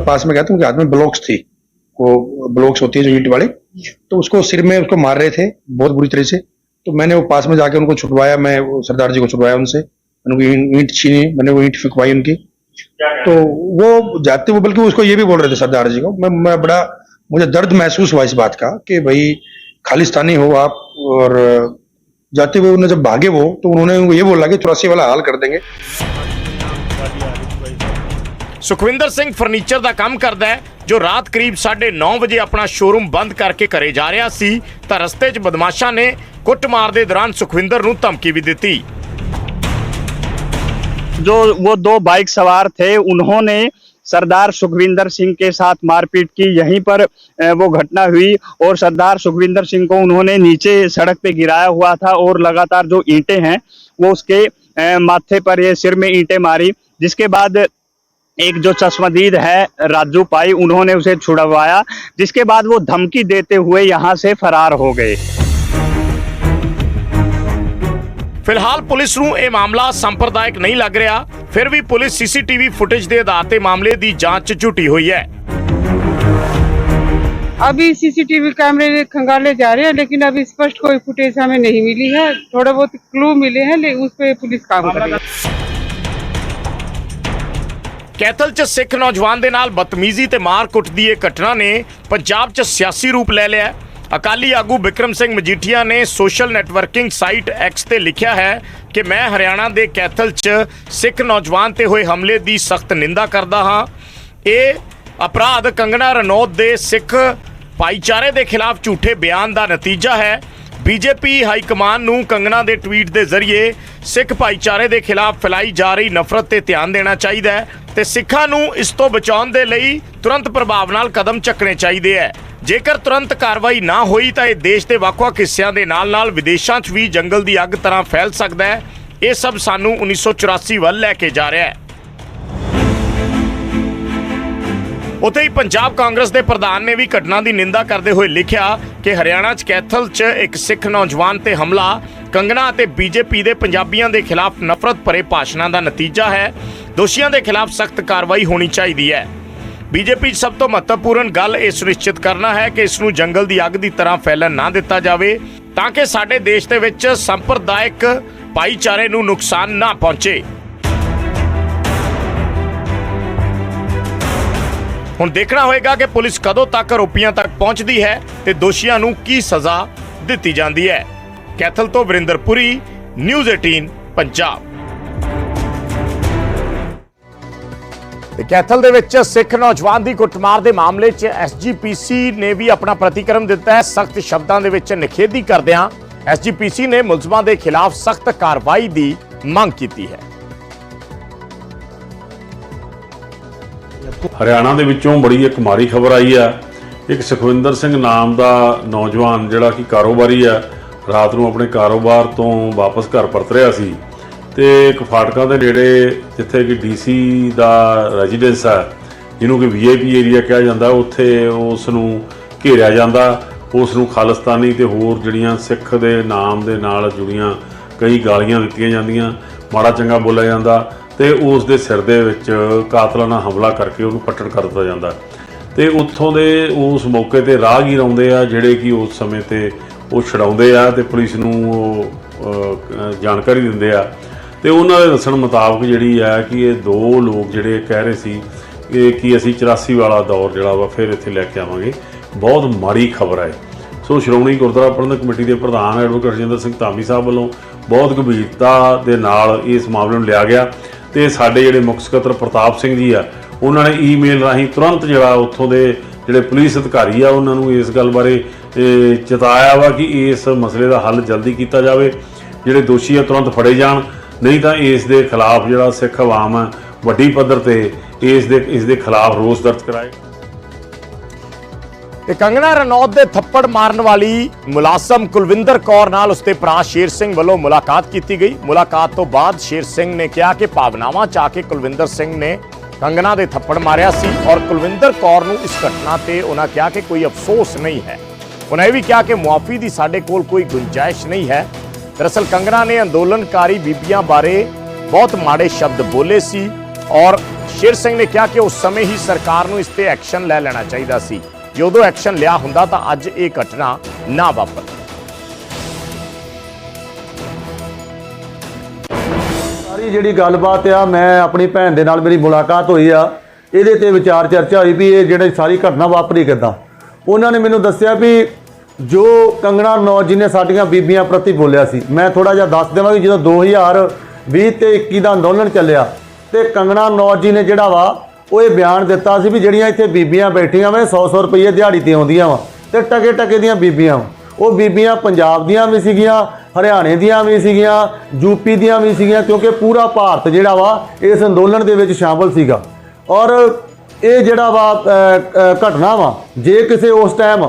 पास में गया तो उनके हाथ में ब्लॉक्स थी वो ब्लॉक्स होती है जो ईंट वाली तो उसको सिर में उसको मार रहे थे, बहुत बुरी तरह से। तो मैंने वो पास में जाके उनको छुटवाया, मैं सरदार जी को छुटवाया उनसे। उनकी ईंट- ईंट छीनी, मैंने वो ईंट फिकवाई उनकी। तो वो जाते हुए बल्कि उसको ये भी बोल रहे थे सरदार जी को, मैं मैं बड़ा, मुझे दर्द महसूस हुआ इस बात का कि भाई, खालिस्तानी हो आप, और जाते हुए उन्हें जब भागे वो तो उन्होंने उनको ये बोला कि चौरासी वाला हाल कर देंगे। ਸੁਖਵਿੰਦਰ ਸਿੰਘ ਫਰਨੀਚਰ ਦਾ ਕੰਮ ਕਰਦਾ ਹੈ ਜੋ ਰਾਤ ਕਰੀਬ 9:30 ਵਜੇ ਆਪਣਾ ਸ਼ੋਰੂਮ ਬੰਦ ਕਰਕੇ ਘਰੇ ਜਾ ਰਿਹਾ ਸੀ ਤਾਂ ਰਸਤੇ 'ਚ ਬਦਮਾਸ਼ਾਂ ਨੇ ਕੁੱਟਮਾਰ ਦੇ ਦੌਰਾਨ ਸੁਖਵਿੰਦਰ ਨੂੰ ਧਮਕੀ ਵੀ ਦਿੱਤੀ जो वो दो बाइक सवार थे उन्होंने सरदार सुखविंदर सिंह के साथ मारपीट की यहीं पर अ, वो घटना हुई और सरदार सुखविंदर सिंह को उन्होंने नीचे सड़क पे गिराया हुआ था और लगातार जो ईंटें हैं वो उसके अ, माथे पर ये सिर में ईंटें मारी जिसके बाद एक जो चश्मदीद है राजू पाई उन्होंने उसे छुड़वाया जिसके बाद वो धमकी देते हुए यहाँ से फरार हो गए ਫਿਲਹਾਲ ਪੁਲਿਸ ਨੂੰ ਇਹ ਮਾਮਲਾ ਸੰਪਰਦਾਇਕ ਨਹੀਂ ਲੱਗ ਰਿਹਾ ਫਿਰ ਵੀ ਪੁਲਿਸ ਸੀਸੀਟੀਵੀ ਫੁਟੇਜ ਦੇ ਆਧਾਰ ਤੇ ਮਾਮਲੇ ਦੀ ਜਾਂਚ 'ਚ ਝੁਟੀ ਹੋਈ ਹੈ अभी सीसीटीवी कैमरे खंगाले जा रहे हैं लेकिन अभी स्पष्ट कोई फुटेज हमें नहीं मिली है थोड़े बहुत क्लू मिले हैं लेकिन उस पर पुलिस काम कर रही है ਕੈਥਲ 'ਚ ਸਿੱਖ ਨੌਜਵਾਨ ਦੇ ਨਾਲ ਬਦਤਮੀਜ਼ੀ ਤੇ ਮਾਰ ਕੁੱਟ ਦੀ ਇਹ ਘਟਨਾ ਨੇ ਪੰਜਾਬ 'ਚ ਸਿਆਸੀ ਰੂਪ ਲੈ ਲਿਆ ਅਕਾਲੀ ਆਗੂ ਵਿਕਰਮ ਸਿੰਘ ਮਜੀਠੀਆ ਨੇ ਸੋਸ਼ਲ ਨੈਟਵਰਕਿੰਗ ਸਾਈਟ ਐਕਸ ਤੇ ਲਿਖਿਆ ਹੈ ਕਿ ਮੈਂ ਹਰਿਆਣਾ ਦੇ ਕੈਥਲ 'ਚ ਸਿੱਖ ਨੌਜਵਾਨ ਤੇ ਹੋਏ ਹਮਲੇ ਦੀ ਸਖਤ ਨਿੰਦਾ ਕਰਦਾ ਹਾਂ। ਇਹ ਅਪਰਾਧ ਕੰਗਣਾ ਰਣੌਤ ਦੇ ਸਿੱਖ ਭਾਈਚਾਰੇ ਦੇ ਖਿਲਾਫ ਝੂਠੇ ਬਿਆਨ ਦਾ ਨਤੀਜਾ ਹੈ। ਬੀਜੇਪੀ ਹਾਈ ਕਮਾਨ ਨੂੰ ਕੰਗਣਾ ਦੇ ਟਵੀਟ ਦੇ ਜ਼ਰੀਏ ਸਿੱਖ ਭਾਈਚਾਰੇ ਦੇ ਖਿਲਾਫ ਫੈਲਾਈ ਜਾ ਰਹੀ ਨਫ਼ਰਤ ਤੇ ਧਿਆਨ ਦੇਣਾ ਚਾਹੀਦਾ ਹੈ ਤੇ ਸਿੱਖਾਂ ਨੂੰ ਇਸ ਤੋਂ ਬਚਾਉਣ ਦੇ ਲਈ ਤੁਰੰਤ ਪ੍ਰਭਾਵ ਨਾਲ ਕਦਮ ਚੱਕਣੇ ਚਾਹੀਦੇ ਹੈ। ਜੇਕਰ ਤੁਰੰਤ ਕਾਰਵਾਈ ਨਾ ਹੋਈ ਤਾਂ ਇਹ ਦੇਸ਼ ਦੇ ਵੱਖ-ਵੱਖ ਹਿੱਸਿਆਂ ਦੇ ਨਾਲ-ਨਾਲ ਵਿਦੇਸ਼ਾਂ 'ਚ ਵੀ ਜੰਗਲ ਦੀ ਅੱਗ ਤਰ੍ਹਾਂ ਫੈਲ ਸਕਦਾ ਹੈ। ਇਹ ਸਭ ਸਾਨੂੰ 1984 ਵੱਲ ਲੈ ਕੇ ਜਾ ਰਿਹਾ ਹੈ। ਉੱਥੇ ਹੀ ਪੰਜਾਬ ਕਾਂਗਰਸ ਦੇ ਪ੍ਰਧਾਨ ਨੇ ਵੀ ਘਟਨਾ ਦੀ ਨਿੰਦਾ ਕਰਦੇ ਹੋਏ ਲਿਖਿਆ ਕਿ ਹਰਿਆਣਾ 'ਚ ਕੈਥਲ 'ਚ ਇੱਕ ਸਿੱਖ ਨੌਜਵਾਨ ਤੇ ਹਮਲਾ, ਕੰਗਣਾ ਅਤੇ ਬੀਜੇਪੀ ਦੇ ਪੰਜਾਬੀਆਂ ਦੇ ਖਿਲਾਫ ਨਫ਼ਰਤ ਭਰੇ ਭਾਸ਼ਣਾਂ ਦਾ ਨਤੀਜਾ ਹੈ। ਦੋਸ਼ੀਆਂ ਦੇ ਖਿਲਾਫ ਸਖਤ ਕਾਰਵਾਈ ਹੋਣੀ ਚਾਹੀਦੀ ਹੈ। ਬੀਜੇਪੀ 'ਚ ਸਭ ਤੋਂ ਮਹੱਤਵਪੂਰਨ ਗੱਲ ਇਹ ਸੁਨਿਸ਼ਚਿਤ ਕਰਨਾ ਹੈ ਕਿ ਇਸ ਨੂੰ ਜੰਗਲ ਦੀ ਅੱਗ ਦੀ ਤਰ੍ਹਾਂ ਫੈਲਣ ਨਾ ਦਿੱਤਾ ਜਾਵੇ ਤਾਂ ਕਿ ਸਾਡੇ ਦੇਸ਼ ਦੇ ਵਿੱਚ ਸੰਪਰਦਾਇਕ ਭਾਈਚਾਰੇ ਨੂੰ ਨੁਕਸਾਨ ਨਾ ਪਹੁੰਚੇ। ਹੁਣ ਦੇਖਣਾ ਹੋਏਗਾ ਕਿ ਪੁਲਿਸ ਕਦੋਂ ਤੱਕ ਆਰੋਪੀਆਂ ਤੱਕ ਪਹੁੰਚਦੀ ਹੈ ਤੇ ਦੋਸ਼ੀਆਂ ਨੂੰ ਕੀ ਸਜ਼ਾ ਦਿੱਤੀ ਜਾਂਦੀ ਹੈ। ਕੈਥਲ ਤੋਂ ਵਰਿੰਦਰਪੁਰੀ ਨਿਊਜ਼ 18 ਪੰਜਾਬ। ਤੇ ਕੈਥਲ ਦੇ ਵਿੱਚ ਸਿੱਖ ਨੌਜਵਾਨ ਦੀ ਕੁੱਟਮਾਰ ਦੇ ਮਾਮਲੇ 'ਚ ਐਸਜੀਪੀਸੀ ਨੇ ਵੀ ਆਪਣਾ ਪ੍ਰਤੀਕਰਮ ਦਿੱਤਾ ਹੈ। ਸਖਤ ਸ਼ਬਦਾਂ ਦੇ ਵਿੱਚ ਨਿਖੇਧੀ ਕਰਦਿਆਂ ਐਸਜੀਪੀਸੀ ਨੇ ਮੁਲਜ਼ਮਾਂ ਦੇ ਖਿਲਾਫ ਸਖਤ ਕਾਰਵਾਈ ਦੀ ਮੰਗ ਕੀਤੀ ਹੈ। ਹਰਿਆਣਾ ਦੇ ਵਿੱਚੋਂ ਬੜੀ ਇੱਕ ਮਾੜੀ ਖਬਰ ਆਈ ਆ। ਇੱਕ ਸੁਖਵਿੰਦਰ ਸਿੰਘ ਨਾਮ ਦਾ ਨੌਜਵਾਨ ਜਿਹੜਾ ਕਿ ਕਾਰੋਬਾਰੀ ਆ, ਰਾਤ ਨੂੰ ਆਪਣੇ ਕਾਰੋਬਾਰ ਤੋਂ ਵਾਪਸ ਘਰ ਪਰਤ ਰਿਹਾ ਸੀ ਤੇ ਇੱਕ ਫਾਟਕਾਂ ਦੇ ਨੇੜੇ ਜਿੱਥੇ ਕਿ ਡੀਸੀ ਦਾ ਰੈਜ਼ੀਡੈਂਸ ਆ, ਜਿਹਨੂੰ ਕਿ ਵੀਆਈਪੀ ਏਰੀਆ ਕਿਹਾ ਜਾਂਦਾ, ਉੱਥੇ ਉਸ ਨੂੰ ਘੇਰਿਆ ਜਾਂਦਾ। ਉਸ ਨੂੰ ਖਾਲਿਸਤਾਨੀ ਤੇ ਹੋਰ ਜਿਹੜੀਆਂ ਸਿੱਖ ਦੇ ਨਾਮ ਦੇ ਨਾਲ ਜੁੜੀਆਂ ਕਈ ਗਾਲੀਆਂ ਦਿੱਤੀਆਂ ਜਾਂਦੀਆਂ। ਮਾੜਾ ਚੰਗਾ ਬੋਲਿਆ ਜਾਂਦਾ। ਤੇ ਉਸ ਦੇ ਸਿਰ ਦੇ ਵਿੱਚ ਕਾਤਲਾਨਾ ਹਮਲਾ ਕਰਕੇ ਉਹਨੂੰ ਪੱਟਣ ਕਰ ਦਿੱਤਾ ਜਾਂਦਾ। ਤੇ ਉੱਥੋਂ ਦੇ ਉਸ ਮੌਕੇ ਤੇ ਰਾਹਗੀਰ ਆਉਂਦੇ ਆ, ਜਿਹੜੇ ਕਿ ਉਸ ਸਮੇਂ ਤੇ ਉਹ ਛਡਾਉਂਦੇ ਆ ਤੇ ਪੁਲਿਸ ਨੂੰ ਉਹ ਜਾਣਕਾਰੀ ਦਿੰਦੇ ਆ। ਤੇ ਉਹਨਾਂ ਦੇ ਦੱਸਣ ਮੁਤਾਬਕ ਜਿਹੜੀ ਆ ਕਿ ਇਹ ਦੋ ਲੋਕ ਜਿਹੜੇ ਕਹਿ ਰਹੇ ਸੀ ਕਿ ਕਿ ਅਸੀਂ 84 ਵਾਲਾ ਦੌਰ ਜਿਹੜਾ ਵਾ ਫਿਰ ਇੱਥੇ ਲੈ ਕੇ ਆਵਾਂਗੇ। ਬਹੁਤ ਮਾੜੀ ਖਬਰ ਹੈ ਸੋ ਸ਼੍ਰੋਮਣੀ ਗੁਰਦੁਆਰਾ ਪ੍ਰਬੰਧਕ ਕਮੇਟੀ ਦੇ ਪ੍ਰਧਾਨ ਐਡਵੋਕੇਟ ਰਜਿੰਦਰ ਸਿੰਘ ਧਾਮੀ ਸਾਹਿਬ ਵੱਲੋਂ ਬਹੁਤ ਗੰਭੀਰਤਾ ਦੇ ਨਾਲ ਇਸ ਮਾਮਲੇ ਨੂੰ ਲਿਆ ਗਿਆ। ਤੇ ਸਾਡੇ ਜਿਹੜੇ ਮੁੱਖ ਸਕੱਤਰ ਪ੍ਰਤਾਪ ਸਿੰਘ ਜੀ ਆ ਉਹਨਾਂ ਨੇ ਈਮੇਲ ਰਾਹੀਂ ਤੁਰੰਤ ਜਿਹੜਾ ਉੱਥੋਂ ਦੇ ਜਿਹੜੇ ਪੁਲਿਸ ਅਧਿਕਾਰੀ ਆ ਉਹਨਾਂ ਨੂੰ ਇਸ ਗੱਲ ਬਾਰੇ ਅਹ, ਚੇਤਾਇਆ ਵਾ ਕਿ ਇਸ ਮਸਲੇ ਦਾ ਹੱਲ ਜਲਦੀ ਕੀਤਾ ਜਾਵੇ ਜਿਹੜੇ ਦੋਸ਼ੀ ਆ ਤੁਰੰਤ ਫੜੇ ਜਾਣ ਨਹੀਂ ਤਾਂ ਇਸ ਦੇ ਖਿਲਾਫ ਜਿਹੜਾ ਸਿੱਖ ਆਵਾਮ ਹੈ ਵੱਡੀ ਪੱਧਰ ਤੇ ਇਸ ਦੇ ਇਸ ਦੇ ਖਿਲਾਫ ਰੋਸ ਦਰਜ ਕਰਾਏ। ਤੇ ਕੰਗਣਾ ਰਣੌਤ ਦੇ ਥੱਪੜ ਮਾਰਨ ਵਾਲੀ ਮੁਲਾਜ਼ਮ ਕੁਲਵਿੰਦਰ ਕੌਰ ਨਾਲ ਉਸਦੇ ਭਰਾ ਸ਼ੇਰ ਸਿੰਘ ਵੱਲੋਂ ਮੁਲਾਕਾਤ ਕੀਤੀ ਗਈ। ਮੁਲਾਕਾਤ ਤੋਂ ਬਾਅਦ ਸ਼ੇਰ ਸਿੰਘ ਨੇ ਕਿਹਾ ਕਿ ਭਾਵਨਾਵਾਂ ਚ ਆ ਕੇ ਕੁਲਵਿੰਦਰ ਸਿੰਘ ਨੇ ਕੰਗਣਾ ਦੇ ਥੱਪੜ ਮਾਰਿਆ ਸੀ ਔਰ ਕੁਲਵਿੰਦਰ ਕੌਰ ਨੂੰ ਇਸ ਘਟਨਾ ਤੇ ਉਹਨਾਂ ਕਿਹਾ ਕਿ ਕੋਈ ਅਫਸੋਸ ਨਹੀਂ ਹੈ। ਉਹਨਾਂ ਇਹ ਵੀ ਕਿਹਾ ਕਿ ਮੁਆਫੀ ਦੀ ਸਾਡੇ ਕੋਲ ਕੋਈ ਗੁੰਜਾਇਸ਼ ਨਹੀਂ ਹੈ। ਦਰਅਸਲ ਕੰਗਣਾ ਨੇ ਅੰਦੋਲਨਕਾਰੀ ਬੀਬੀਆਂ ਬਾਰੇ ਬਹੁਤ ਮਾੜੇ ਸ਼ਬਦ ਬੋਲੇ ਸੀ ਔਰ ਸ਼ੇਰ ਸਿੰਘ ਨੇ ਕਿਹਾ ਕਿ ਉਸ ਸਮੇਂ ਹੀ ਸਰਕਾਰ ਨੂੰ ਇਸ ਤੇ ਐਕਸ਼ਨ ਲੈ ਲੈਣਾ ਚਾਹੀਦਾ ਸੀ। ਜੇ ਉਦੋਂ ਐਕਸ਼ਨ ਲਿਆ ਹੁੰਦਾ ਤਾਂ ਅੱਜ ਇਹ ਘਟਨਾ ਨਾ ਵਾਪਰਦੀ ਸਾਰੀ ਜਿਹੜੀ ਗੱਲਬਾਤ ਆ, ਮੈਂ ਆਪਣੀ ਭੈਣ ਦੇ ਨਾਲ ਮੇਰੀ ਮੁਲਾਕਾਤ ਹੋਈ ਆ। ਇਹਦੇ ਤੇ ਵਿਚਾਰ ਚਰਚਾ ਹੋਈ ਵੀ ਇਹ ਜਿਹੜੇ ਸਾਰੀ ਘਟਨਾ ਵਾਪਰੀ ਕਿੱਦਾਂ। ਉਹਨਾਂ ਨੇ ਮੈਨੂੰ ਦੱਸਿਆ ਵੀ ਜੋ ਕੰਗਣਾ ਨੌਜ ਜੀ ਨੇ ਸਾਡੀਆਂ ਬੀਬੀਆਂ ਪ੍ਰਤੀ ਬੋਲਿਆ ਸੀ, ਮੈਂ ਥੋੜਾ ਜਿਹਾ ਦੱਸ ਦੇਵਾਂ ਕਿ ਜਦੋਂ 2020 ਤੇ 21 ਦਾ ਅੰਦੋਲਨ ਚੱਲਿਆ ਤੇ ਕੰਗਣਾ ਨੌਜ ਜੀ ਨੇ ਜਿਹੜਾ ਵਾ ਉਹ ਇਹ ਬਿਆਨ ਦਿੱਤਾ ਸੀ ਵੀ ਜਿਹੜੀਆਂ ਇੱਥੇ ਬੀਬੀਆਂ ਬੈਠੀਆਂ ਵਾ 100-100 ਰੁਪਏ ਦਿਹਾੜੀ ਤੇ ਆਉਂਦੀਆਂ ਵਾ ਤੇ ਟਕੇ ਟਕੇ ਦੀਆਂ ਬੀਬੀਆਂ ਉਹ ਬੀਬੀਆਂ ਪੰਜਾਬ ਦੀਆਂ ਵੀ ਸੀਗੀਆਂ, ਹਰਿਆਣੇ ਦੀਆਂ ਵੀ ਸੀਗੀਆਂ ਯੂਪੀ ਦੀਆਂ ਵੀ ਸੀਗੀਆਂ, ਕਿਉਂਕਿ ਪੂਰਾ ਭਾਰਤ ਜਿਹੜਾ ਵਾ, ਇਸ ਅੰਦੋਲਨ ਦੇ ਵਿੱਚ ਸ਼ਾਮਲ ਸੀਗਾ। ਔਰ ਇਹ ਜਿਹੜਾ ਵਾ ਘਟਨਾ ਵਾ, ਜੇ ਕਿਸੇ ਉਸ ਟਾਈਮ